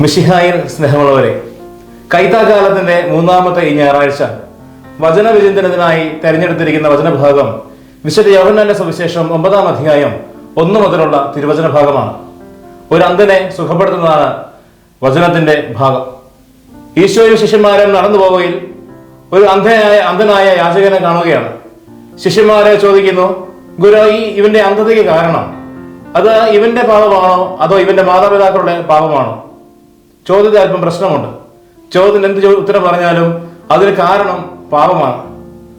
മിഷിഹായിൽ സ്നേഹമുള്ളവരെ കൈത്താകാലത്തിന്റെ മൂന്നാമത്തെ ഈ ഞായറാഴ്ച വചനവിചിന്തനത്തിനായി തെരഞ്ഞെടുത്തിരിക്കുന്ന വചനഭാഗം വിശുദ്ധ യോഹന്നാന്റെ സുവിശേഷം ഒമ്പതാം അധ്യായം ഒന്നു മുതലുള്ള തിരുവചന ഭാഗമാണ് ഒരു അന്ധനെ സുഖപ്പെടുത്തുന്നതാണ് വചനത്തിന്റെ ഭാഗം. ഈശോയും ശിഷ്യന്മാരും നടന്നു പോവുകയിൽ ഒരു അന്ധനായ അന്ധനായ യാചകനെ കാണുകയാണ്. ശിഷ്യന്മാരെ ചോദിക്കുന്നു ഗുരു ഈ ഇവന്റെ അന്ധതയ്ക്ക് കാരണം? അത് ഇവന്റെ പാപമാണോ? അതോ ഇവന്റെ മാതാപിതാക്കളുടെ പാപമാണോ? ചോദ്യത്തിൽ അല്പം പ്രശ്നമുണ്ട്. ചോദ്യത്തിന് എന്ത് ഉത്തരം പറഞ്ഞാലും അതിന് കാരണം പാപമാണ്.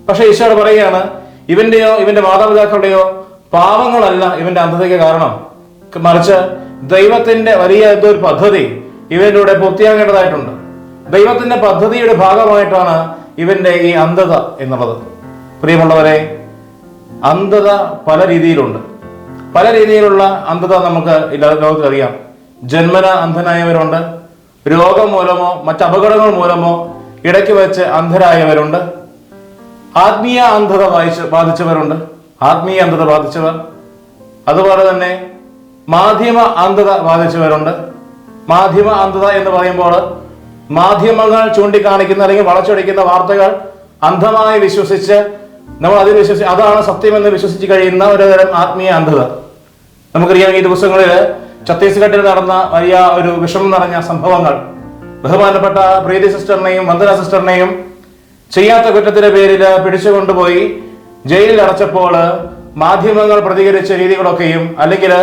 പക്ഷെ ഈശോട് പറയുകയാണ് ഇവന്റെയോ ഇവന്റെ മാതാപിതാക്കളുടെയോ പാപങ്ങളല്ല ഇവന്റെ അന്ധതയ്ക്ക് കാരണം. മറിച്ച് ദൈവത്തിന്റെ വലിയ എന്തോ ഒരു പദ്ധതി ഇവനിലൂടെ പൂർത്തിയാകേണ്ടതായിട്ടുണ്ട് ദൈവത്തിന്റെ പദ്ധതിയുടെ ഭാഗമായിട്ടാണ് ഇവന്റെ ഈ അന്ധത എന്നുള്ളത്. പ്രിയമുള്ളവരെ അന്ധത പല രീതിയിലുണ്ട്. പല രീതിയിലുള്ള അന്ധത നമുക്ക് ലോകത്തിൽ അറിയാം ജന്മന അന്ധനായവരുണ്ട്. രോഗം മൂലമോ മറ്റ് അപകടങ്ങൾ മൂലമോ ഇടയ്ക്ക് വെച്ച് അന്ധരായവരുണ്ട്. ആത്മീയ അന്ധത വായിച്ച് ബാധിച്ചവരുണ്ട്. ആത്മീയ അന്ധത ബാധിച്ചവർ. അതുപോലെ തന്നെ മാധ്യമ അന്ധത ബാധിച്ചവരുണ്ട്. മാധ്യമ അന്ധത എന്ന് പറയുമ്പോൾ മാധ്യമങ്ങൾ ചൂണ്ടിക്കാണിക്കുന്ന അല്ലെങ്കിൽ വളച്ചൊടിക്കുന്ന വാർത്തകൾ അന്ധമായി വിശ്വസിച്ച് നമ്മൾ അതിൽ വിശ്വസിച്ച് അതാണ് സത്യമെന്ന് വിശ്വസിച്ച് കഴിയുന്ന ഒരു തരം ആത്മീയ അന്ധത. നമുക്കറിയാം ഈ ദിവസങ്ങളിൽ ഛത്തീസ്ഗഡിൽ നടന്ന വലിയ ഒരു വിഷമം നിറഞ്ഞ സംഭവങ്ങൾ. ബഹുമാനപ്പെട്ട പ്രീതി സിസ്റ്ററിനെയും വന്ദന സിസ്റ്ററിനെയും ചെയ്യാത്ത കുറ്റത്തിന്റെ പേരിൽ പിടിച്ചുകൊണ്ടുപോയി ജയിലിൽ അടച്ചപ്പോൾ മാധ്യമങ്ങൾ പ്രതികരിച്ച രീതികളൊക്കെയും അല്ലെങ്കിൽ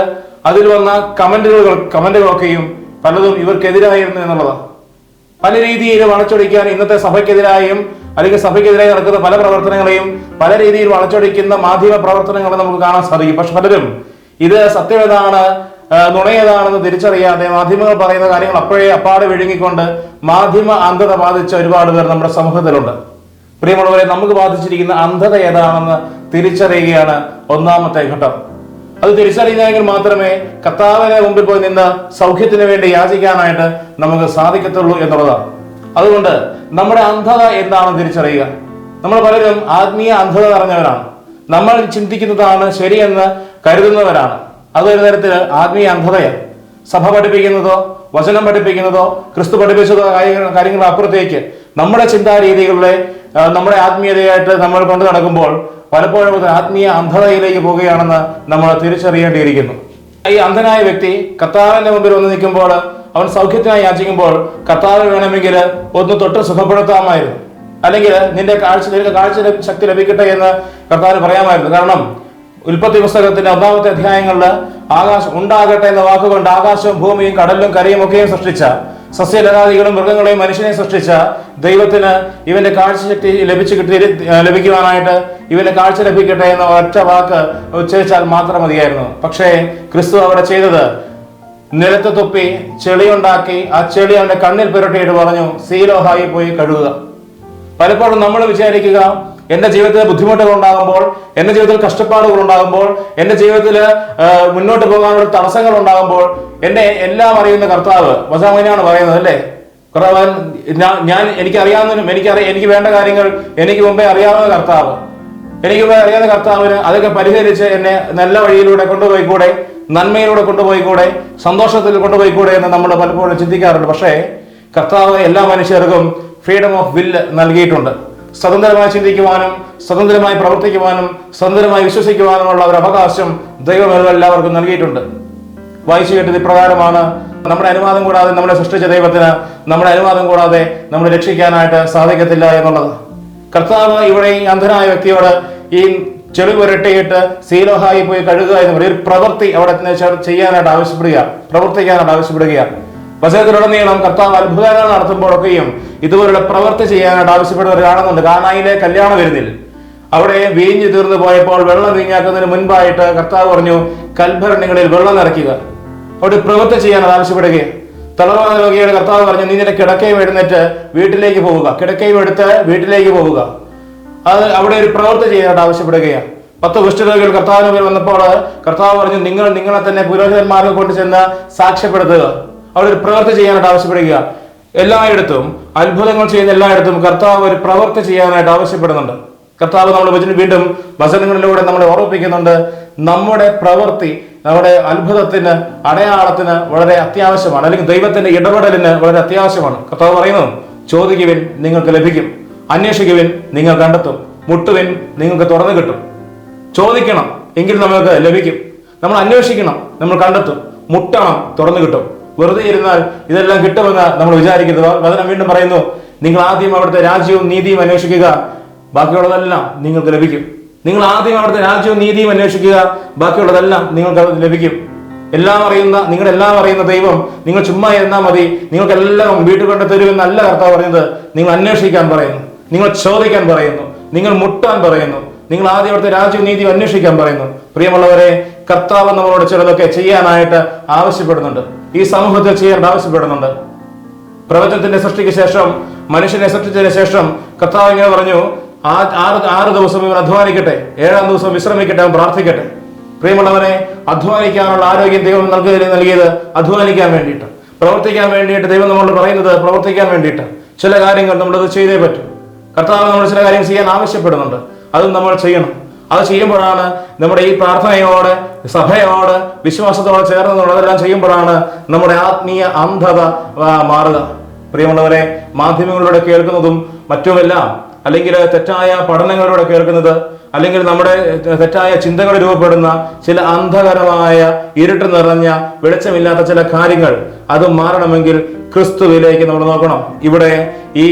അതിൽ വന്ന കമന്റുകൾ കമന്റുകളൊക്കെയും പലതും ഇവർക്കെതിരായിരുന്നു എന്നുള്ളതാണ് പല രീതിയിൽ വളച്ചൊടിക്കാൻ ഇന്നത്തെ സഭയ്ക്കെതിരായും അല്ലെങ്കിൽ സഭയ്ക്കെതിരായി നടക്കുന്ന പല പ്രവർത്തനങ്ങളെയും പല രീതിയിൽ വളച്ചൊടിക്കുന്ന മാധ്യമ പ്രവർത്തനങ്ങൾ നമുക്ക് കാണാൻ സാധിക്കും. പക്ഷെ പലരും ഇത് സത്യമേതാണ് നുണയേതാണെന്ന് തിരിച്ചറിയാതെ മാധ്യമങ്ങൾ പറയുന്ന കാര്യങ്ങൾ അപ്പോഴേ അപ്പാടെ വിഴുങ്ങിക്കൊണ്ട് മാധ്യമ അന്ധത ബാധിച്ച ഒരുപാട് പേർ നമ്മുടെ സമൂഹത്തിലുണ്ട്. പ്രിയമുള്ളവരെ നമുക്ക് ബാധിച്ചിരിക്കുന്ന അന്ധത ഏതാണെന്ന് തിരിച്ചറിയുകയാണ് ഒന്നാമത്തെ ഘട്ടം. അത് തിരിച്ചറിയുന്നെങ്കിൽ മാത്രമേ കർത്താവിനെ മുമ്പിൽ പോയി നിന്ന് സൗഖ്യത്തിന് വേണ്ടി യാചിക്കാനായിട്ട് നമുക്ക് സാധിക്കത്തുള്ളൂ എന്നുള്ളതാണ്. അതുകൊണ്ട് നമ്മുടെ അന്ധത എന്താണെന്ന് തിരിച്ചറിയുക. നമ്മൾ പലരും ആത്മീയ അന്ധത നിറഞ്ഞവരാണ്. നമ്മൾ ചിന്തിക്കുന്നതാണ് ശരിയെന്ന് കരുതുന്നവരാണ്. അത് ഒരു തരത്തിൽ ആത്മീയ അന്ധതയാണ്. സഭ പഠിപ്പിക്കുന്നതോ വചനം പഠിപ്പിക്കുന്നതോ ക്രിസ്തു പഠിപ്പിച്ചതോ കാര്യങ്ങൾ അപ്പുറത്തേക്ക് നമ്മുടെ ചിന്താരീതികളിലെ നമ്മുടെ ആത്മീയതയായിട്ട് നമ്മൾ കൊണ്ടു നടക്കുമ്പോൾ പലപ്പോഴും അത് ആത്മീയ അന്ധതയിലേക്ക് പോവുകയാണെന്ന് നമ്മൾ തിരിച്ചറിയേണ്ടിയിരിക്കുന്നു. ഈ അന്ധനായ വ്യക്തി കർത്താവിന്റെ മുമ്പിൽ വന്ന് നിൽക്കുമ്പോൾ അവൻ സൗഖ്യത്തിനായി യാചിക്കുമ്പോൾ കർത്താവ് വേണമെങ്കിൽ ഒന്ന് തൊട്ട് സുഖപ്പെടുത്താമായിരുന്നു. അല്ലെങ്കിൽ നിന്റെ കാഴ്ച നിനക്ക് കാഴ്ച ശക്തി ലഭിക്കട്ടെ എന്ന് കർത്താവിന് പറയാമായിരുന്നു. കാരണം ഉൽപ്പത്തി പുസ്തകത്തിന്റെ ഒന്നാമത്തെ അധ്യായങ്ങളിൽ ആകാശം ഉണ്ടാകട്ടെ എന്ന വാക്കുകൊണ്ട് ആകാശവും ഭൂമിയും കടലും കരയും ഒക്കെയും സൃഷ്ടിച്ച സസ്യലതാദികളും മൃഗങ്ങളെയും മനുഷ്യനെയും സൃഷ്ടിച്ച ദൈവത്തിന് ഇവന്റെ കാഴ്ചശക്തി ലഭിച്ചു കിട്ടി ലഭിക്കുവാനായിട്ട് ഇവന്റെ കാഴ്ച ലഭിക്കട്ടെ എന്ന ഒറ്റ വാക്ക് ഉച്ചരിച്ചാൽ മാത്രം മതിയായിരുന്നു. പക്ഷേ ക്രിസ്തു അവിടെ ചെയ്തത് നിലത്ത് തുപ്പി ചെളിയുണ്ടാക്കി ആ ചെളി അവന്റെ കണ്ണിൽ പുരട്ടിയിട്ട് പറഞ്ഞു സീലോഹായി പോയി കഴുകുക. പലപ്പോഴും നമ്മൾ വിചാരിക്കുക എന്റെ ജീവിതത്തിൽ ബുദ്ധിമുട്ടുകൾ ഉണ്ടാകുമ്പോൾ എന്റെ ജീവിതത്തിൽ കഷ്ടപ്പാടുകൾ ഉണ്ടാകുമ്പോൾ എന്റെ ജീവിതത്തിൽ മുന്നോട്ട് പോകാനുള്ള തടസ്സങ്ങൾ ഉണ്ടാകുമ്പോൾ എന്നെ എല്ലാം അറിയുന്ന കർത്താവ് വസാമനാണ് പറയുന്നത് അല്ലേ? കർത്താവ് ഞാൻ ഞാൻ എനിക്ക് അറിയാവുന്നതിനും എനിക്ക് എനിക്ക് വേണ്ട കാര്യങ്ങൾ എനിക്ക് മുമ്പേ അറിയാവുന്ന കർത്താവ്. എനിക്ക് മുമ്പേ അറിയാവുന്ന കർത്താവിന് അതൊക്കെ പരിഹരിച്ച് എന്നെ നല്ല വഴിയിലൂടെ കൊണ്ടുപോയി കൂടെ നന്മയിലൂടെ കൊണ്ടുപോയി കൂടെ സന്തോഷത്തിൽ കൊണ്ടുപോയി കൂടെ എന്ന് നമ്മൾ പലപ്പോഴും ചിന്തിക്കാറുണ്ട്. പക്ഷേ കർത്താവ് എല്ലാ മനുഷ്യർക്കും ഫ്രീഡം ഓഫ് വില്ല് നൽകിയിട്ടുണ്ട്. സ്വതന്ത്രമായി ചിന്തിക്കുവാനും സ്വതന്ത്രമായി പ്രവർത്തിക്കുവാനും സ്വതന്ത്രമായി വിശ്വസിക്കുവാനുമുള്ള ഒരു അവകാശം ദൈവം എല്ലാവർക്കും നൽകിയിട്ടുണ്ട്. വായിച്ചു കേട്ടത് ഇപ്രകാരമാണ് നമ്മുടെ അനുവാദം കൂടാതെ നമ്മളെ സൃഷ്ടിച്ച ദൈവത്തിന് നമ്മുടെ അനുവാദം കൂടാതെ നമ്മളെ രക്ഷിക്കാനായിട്ട് സാധിക്കത്തില്ല എന്നുള്ളത്. കർത്താവ് ഇവിടെ ഈ അന്ധനായ വ്യക്തിയോട് ഈ ചെളി പുരട്ടിയിട്ട് സീലോഹായി പോയി കഴുകുക എന്ന് പറയും ഒരു പ്രവൃത്തി അവിടെ ചെയ്യാനായിട്ട് ആവശ്യപ്പെടുക പ്രവർത്തിക്കാനായിട്ട് ആവശ്യപ്പെടുകയാണ്. വചനത്തിലുടനീളം കർത്താവ് അത്ഭുതങ്ങൾ നടത്തുമ്പോഴൊക്കെയും ഇതുപോലുള്ള പ്രവൃത്തി ചെയ്യാനായിട്ട് ആവശ്യപ്പെടുന്നവർ കാണുന്നുണ്ട് കാനായിലെ കല്യാണം വരുന്നില്ല. അവിടെ വീഞ്ഞു തീർന്നു പോയപ്പോൾ വെള്ളം വീഞ്ഞാക്കുന്നതിന് മുൻപായിട്ട് കർത്താവ് പറഞ്ഞു കൽഭരണികളിൽ വെള്ളം നിറയ്ക്കുക. അവിടെ പ്രവൃത്തി ചെയ്യാൻ അത് ആവശ്യപ്പെടുകയാണ് തളർവാദ രോഗിയുടെ കർത്താവ് പറഞ്ഞു നീ നിന്റെ കിടക്കയും എഴുന്നേറ്റ് വീട്ടിലേക്ക് പോവുക. കിടക്കയും എടുത്ത് വീട്ടിലേക്ക് പോവുക. അത് അവിടെ ഒരു പ്രവൃത്തി ചെയ്യാനായിട്ട് ആവശ്യപ്പെടുകയാണ്. പത്ത് കുഷ്ഠരോഗികൾ കർത്താവിന് മുമ്പിൽ വന്നപ്പോൾ കർത്താവ് പറഞ്ഞു നിങ്ങൾ നിങ്ങളെ തന്നെ പുരോഹിതന്മാരെ കൊണ്ട് ചെന്ന് സാക്ഷ്യപ്പെടുത്തുക. അവിടെ ഒരു പ്രവൃത്തി ചെയ്യാനായിട്ട് ആവശ്യപ്പെടുക. എല്ലായിടത്തും അത്ഭുതങ്ങൾ ചെയ്യുന്ന എല്ലായിടത്തും കർത്താവ് ഒരു പ്രവൃത്തി ചെയ്യാനായിട്ട് ആവശ്യപ്പെടുന്നുണ്ട്. കർത്താവ് നമ്മൾ വചനം വീണ്ടും വചനങ്ങളിലൂടെ നമ്മളെ ഓർമ്മിപ്പിക്കുന്നുണ്ട്. നമ്മുടെ പ്രവൃത്തി നമ്മുടെ അത്ഭുതത്തിന് അടയാളത്തിന് വളരെ അത്യാവശ്യമാണ്. അല്ലെങ്കിൽ ദൈവത്തിന്റെ ഇടപെടലിന് വളരെ അത്യാവശ്യമാണ്. കർത്താവ് പറയുന്നത് ചോദിക്കുവിൻ നിങ്ങൾക്ക് ലഭിക്കും. അന്വേഷിക്കുവിൻ നിങ്ങൾ കണ്ടെത്തും. മുട്ടുവിൻ നിങ്ങൾക്ക് തുറന്നു കിട്ടും. ചോദിക്കണം എങ്കിൽ നമുക്ക് ലഭിക്കും. നമ്മൾ അന്വേഷിക്കണം നമ്മൾ കണ്ടെത്തും. മുട്ടണം തുറന്നു കിട്ടും. വെറുതെ ഇരുന്നാൽ ഇതെല്ലാം കിട്ടുമെന്ന് നമ്മൾ വിചാരിക്കരുത്. വചനം വീണ്ടും പറയുന്നു നിങ്ങൾ ആദ്യം അവിടുത്തെ രാജ്യവും നീതിയും അന്വേഷിക്കുക ബാക്കിയുള്ളതെല്ലാം നിങ്ങൾക്ക് ലഭിക്കും. നിങ്ങൾ ആദ്യം അവിടുത്തെ രാജ്യവും നീതിയും അന്വേഷിക്കുക ബാക്കിയുള്ളതെല്ലാം നിങ്ങൾക്ക് ലഭിക്കും. എല്ലാം അറിയുന്ന നിങ്ങളെല്ലാം അറിയുന്ന ദൈവം നിങ്ങൾ ചുമ്മാ ഇരുന്നാൽ മതി. നിങ്ങൾക്കെല്ലാം വീട്ടിൽ കൊണ്ട് തരുമെന്നല്ല കർത്താവ് പറയുന്നത് നിങ്ങൾ അന്വേഷിക്കാൻ പറയുന്നു. നിങ്ങൾ ചോദിക്കാൻ പറയുന്നു. നിങ്ങൾ മുട്ടാൻ പറയുന്നു. നിങ്ങൾ ആദ്യം അവിടുത്തെ രാജ്യവും നീതിയും അന്വേഷിക്കാൻ പറയുന്നു. പ്രിയമുള്ളവരെ കർത്താവ് നമ്മളോട് ചിലതൊക്കെ ചെയ്യാനായിട്ട് ആവശ്യപ്പെടുന്നുണ്ട്. ഈ സമൂഹത്തിൽ ചെയ്യേണ്ട ആവശ്യപ്പെടുന്നുണ്ട്. പ്രപഞ്ചത്തിന്റെ സൃഷ്ടിക്ക് ശേഷം മനുഷ്യനെ സൃഷ്ടിച്ചതിന് ശേഷം കർത്താവ് ഇങ്ങനെ പറഞ്ഞു ആ ആറ് ആറ് ദിവസം ഇവൻ അധ്വാനിക്കട്ടെ ഏഴാം ദിവസം വിശ്രമിക്കട്ടെ അവൻ പ്രാർത്ഥിക്കട്ടെ. പ്രിയമുള്ളവനെ അധ്വാനിക്കാനുള്ള ആരോഗ്യം ദൈവം നൽകുക നൽകിയത് അധ്വാനിക്കാൻ വേണ്ടിയിട്ട്. പ്രവർത്തിക്കാൻ വേണ്ടിയിട്ട് ദൈവം നമ്മളോട് പറയുന്നത് പ്രവർത്തിക്കാൻ വേണ്ടിയിട്ട്. ചില കാര്യങ്ങൾ നമ്മളത് ചെയ്തേ പറ്റും. കർത്താവ് നമ്മൾ ചില കാര്യങ്ങൾ ചെയ്യാൻ ആവശ്യപ്പെടുന്നുണ്ട്. അതും നമ്മൾ ചെയ്യണം. അത് ചെയ്യുമ്പോഴാണ് നമ്മുടെ ഈ പ്രാർത്ഥനയോട് സഭയോട് വിശ്വാസത്തോടെ ചേർന്നുള്ളതെല്ലാം ചെയ്യുമ്പോഴാണ് നമ്മുടെ ആത്മീയ അന്ധത മാറുക. പ്രിയമുള്ളവരെ മാധ്യമങ്ങളിലൂടെ കേൾക്കുന്നതും മറ്റുമെല്ലാം അല്ലെങ്കിൽ തെറ്റായ പഠനങ്ങളിലൂടെ കേൾക്കുന്നത് അല്ലെങ്കിൽ നമ്മുടെ തെറ്റായ ചിന്തകൾ രൂപപ്പെടുന്ന ചില അന്ധകരമായ ഇരുട്ട് നിറഞ്ഞ വെളിച്ചമില്ലാത്ത ചില കാര്യങ്ങൾ അത് മാറണമെങ്കിൽ ക്രിസ്തുവിലേക്ക് നമ്മൾ നോക്കണം. ഇവിടെ ഈ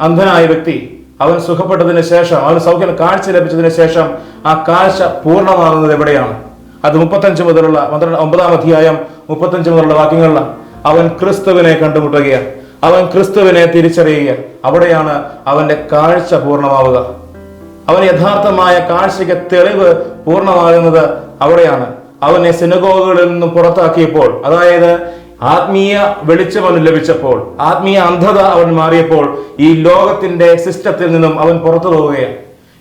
അന്ധനായ വ്യക്തി അവൻ സുഖപ്പെട്ടതിന് ശേഷം അവൻ സൗഖ്യം കാഴ്ച ലഭിച്ചതിന് ശേഷം ആ കാഴ്ച പൂർണമാകുന്നത് എവിടെയാണ്? അത് മുപ്പത്തഞ്ച് മുതലുള്ള പന്ത്രണ്ട് ഒമ്പതാം അധ്യായം മുപ്പത്തഞ്ച് മുതലുള്ള വാക്യങ്ങളിലാണ്. അവൻ ക്രിസ്തുവിനെ കണ്ടുമുട്ടുകയാണ്. അവൻ ക്രിസ്തുവിനെ തിരിച്ചറിയുക അവിടെയാണ് അവന്റെ കാഴ്ച പൂർണമാവുക. അവൻ യഥാർത്ഥമായ കാഴ്ചയ്ക്ക് തെളിവ് പൂർണമാകുന്നത് അവിടെയാണ്. അവനെ സിനഗോഗുകളിൽ നിന്നും പുറത്താക്കിയപ്പോൾ അതായത് ആത്മീയ വെളിച്ചം അവന് ലഭിച്ചപ്പോൾ ആത്മീയ അന്ധത അവൻ മാറിയപ്പോൾ ഈ ലോകത്തിന്റെ സിസ്റ്റത്തിൽ നിന്നും അവൻ പുറത്തു പോവുകയാണ്.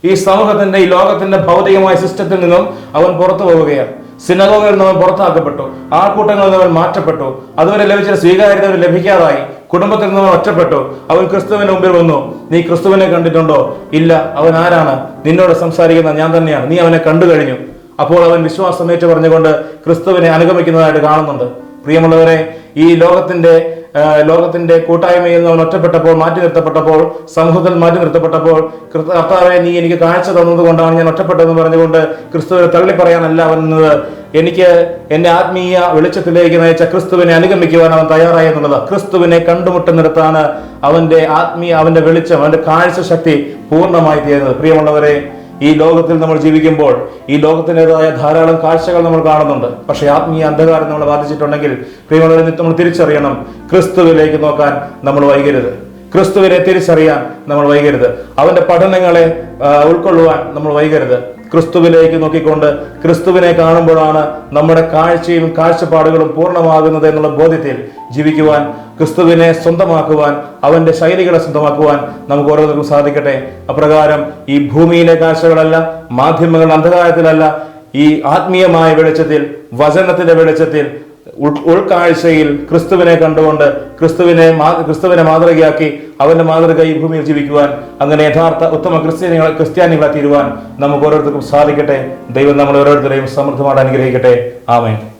ഈ സമൂഹത്തിന്റെ ഈ ലോകത്തിന്റെ ഭൗതികമായ സിസ്റ്റത്തിൽ നിന്നും അവൻ പുറത്തു പോവുകയാണ്. സിനഗോഗിൽ നിന്ന് അവൻ പുറത്താക്കപ്പെട്ടു. ആൾക്കൂട്ടങ്ങളിൽ നിന്ന് അവൻ മാറ്റപ്പെട്ടു. അതുവരെ ലഭിച്ച സ്വീകാര്യത ലഭിക്കാതായി. കുടുംബത്തിൽ നിന്ന് ഒറ്റപ്പെട്ടു. അവൻ ക്രിസ്തുവിന്റെ മുമ്പിൽ വന്നു. നീ ക്രിസ്തുവിനെ കണ്ടിട്ടുണ്ടോ? ഇല്ല. അവൻ ആരാണ്? നിന്നോട് സംസാരിക്കുന്ന ഞാൻ തന്നെയാണ്. നീ അവനെ കണ്ടു കഴിഞ്ഞു. അപ്പോൾ അവൻ വിശ്വാസം ഏറ്റു പറഞ്ഞുകൊണ്ട് ക്രിസ്തുവിനെ അനുഗമിക്കുന്നതായിട്ട് കാണുന്നുണ്ട്. പ്രിയമുള്ളവരെ ഈ ലോകത്തിന്റെ ലോകത്തിന്റെ കൂട്ടായ്മയിൽ നിന്ന് അവൻ ഒറ്റപ്പെട്ടപ്പോൾ മാറ്റി നിർത്തപ്പെട്ടപ്പോൾ സമൂഹത്തിൽ മാറ്റി നിർത്തപ്പെട്ടപ്പോൾ കർത്താവെ നീ എനിക്ക് കാഴ്ച തന്നതുകൊണ്ടാണ് ഞാൻ ഒറ്റപ്പെട്ടതെന്ന് പറഞ്ഞുകൊണ്ട് ക്രിസ്തുവിനെ തള്ളി പറയാനല്ല വന്നത് എനിക്ക് എന്റെ ആത്മീയ വെളിച്ചത്തിലേക്ക് നയിച്ച ക്രിസ്തുവിനെ അനുഗമിക്കുവാൻ അവൻ തയ്യാറായി എന്നുള്ളത് ക്രിസ്തുവിനെ കണ്ടുമുട്ടുന്നിടത്താണ് അവന്റെ ആത്മീയ അവന്റെ വെളിച്ചം അവന്റെ കാഴ്ച ശക്തി പൂർണമായി തീരുന്നത് പ്രിയമുള്ളവരെ ഈ ലോകത്തിൽ നമ്മൾ ജീവിക്കുമ്പോൾ ഈ ലോകത്തിന്റെതായ ധാരാളം കാഴ്ചകൾ നമ്മൾ കാണുന്നുണ്ട്. പക്ഷേ ആത്മീയ അന്ധകാരം നമ്മളെ ബാധിച്ചിട്ടുണ്ടെങ്കിൽ പ്രിയമുള്ളവരെ നമ്മൾ തിരിച്ചറിയണം. ക്രിസ്തുവിലേക്ക് നോക്കാൻ നമ്മൾ വൈകരുത്. ക്രിസ്തുവിനെ തിരിച്ചറിയാൻ നമ്മൾ വൈകരുത്. അവന്റെ പഠനങ്ങളെ ഉൾക്കൊള്ളുവാൻ നമ്മൾ വൈകരുത്. ക്രിസ്തുവിലേക്ക് നോക്കിക്കൊണ്ട് ക്രിസ്തുവിനെ കാണുമ്പോഴാണ് നമ്മുടെ കാഴ്ചയും കാഴ്ചപ്പാടുകളും പൂർണമാകുന്നത് എന്നുള്ള ബോധ്യത്തിൽ ജീവിക്കുവാൻ ക്രിസ്തുവിനെ സ്വന്തമാക്കുവാൻ അവന്റെ ശൈലികളെ സ്വന്തമാക്കുവാൻ നമുക്ക് ഓരോരുത്തർക്കും സാധിക്കട്ടെ. അപ്രകാരം ഈ ഭൂമിയിലെ കാഴ്ചകളല്ല മാധ്യമങ്ങൾ അന്ധകാരത്തിലല്ല ഈ ആത്മീയമായ വെളിച്ചത്തിൽ വചനത്തിന്റെ വെളിച്ചത്തിൽ ഉൾക്കാഴ്ചയിൽ ക്രിസ്തുവിനെ കണ്ടുകൊണ്ട് ക്രിസ്തുവിനെ ക്രിസ്തുവിനെ മാതൃകയാക്കി അവന്റെ മാതൃക ഈ ഭൂമിയിൽ ജീവിക്കുവാൻ അങ്ങനെ യഥാർത്ഥ ഉത്തമ ക്രിസ്ത്യാനികളെ ക്രിസ്ത്യാനികളെ തീരുവാൻ നമുക്ക് ഓരോരുത്തർക്കും സാധിക്കട്ടെ. ദൈവം നമ്മൾ ഓരോരുത്തരെയും സമൃദ്ധമായിട്ട് അനുഗ്രഹിക്കട്ടെ. ആമേൻ.